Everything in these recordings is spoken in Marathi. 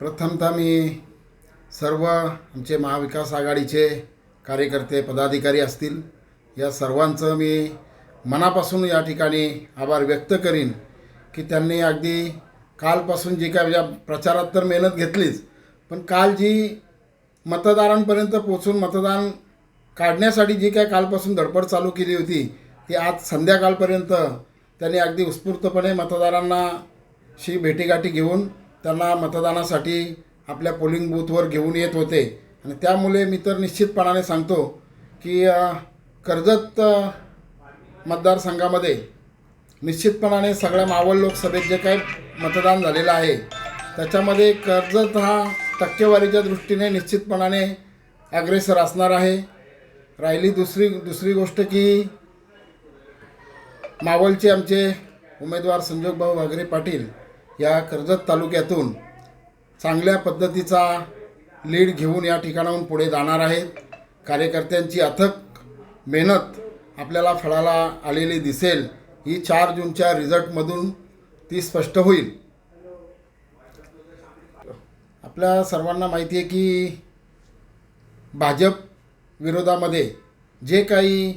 प्रथमतः मी सर्व आमचे महाविकास आघाडीचे कार्यकर्ते पदाधिकारी असतील या सर्वांचं मी मनापासून या ठिकाणी आभार व्यक्त करीन की त्यांनी अगदी कालपासून जी काय म्हणजे प्रचारात तर मेहनत घेतलीच पण काल जी मतदारांपर्यंत पोचून मतदान काढण्यासाठी जी काय कालपासून धडपड चालू केली होती ती आज संध्याकाळपर्यंत त्यांनी अगदी उत्स्फूर्तपणे मतदारांना शी भेटीगाठी घेऊन त्यांना मतदानासाठी आपल्या पोलिंग बूथवर घेऊन येत होते. आणि त्यामुळे मी तर निश्चितपणाने सांगतो की कर्जत मतदारसंघामध्ये निश्चितपणाने सगळ्या मावळ लोकसभेत जे काही मतदान झालेलं आहे त्याच्यामध्ये कर्जत हा टक्केवारीच्या दृष्टीने निश्चितपणाने अग्रेसर असणार आहे. राहिली दुसरी दुसरी गोष्ट की मावळचे आमचे उमेदवार संजोगभाऊ वागरे पाटील या कर्जत तालुक्यातून चांगल्या पद्धतीचा लीड घेऊन या ठिकाणाहून पुढे जाणार आहेत. कार्यकर्त्यांची अथक मेहनत आपल्याला फळाला आलेली दिसेल. ही चार जूनच्या रिझल्टमधून ती स्पष्ट होईल. आपल्या सर्वांना माहिती आहे की भाजप विरोधामध्ये जे काही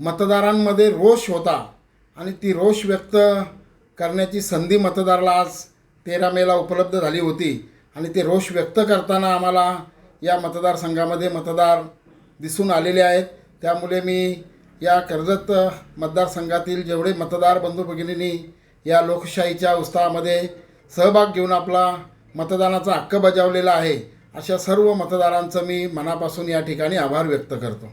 मतदारांमध्ये रोष होता आणि ती रोष व्यक्त करण्याची संधी मतदाराला आज तेरा मेला उपलब्ध झाली होती. आणि ते रोष व्यक्त करताना आम्हाला या मतदारसंघामध्ये मतदार दिसून आलेले आहेत. त्यामुळे मी या कर्जत मतदारसंघातील जेवढे मतदार बंधू भगिनींनी या लोकशाहीच्या उत्साहामध्ये सहभाग घेऊन आपला मतदानाचा हक्क बजावलेला आहे अशा सर्व मतदारांचं मी मनापासून या ठिकाणी आभार व्यक्त करतो.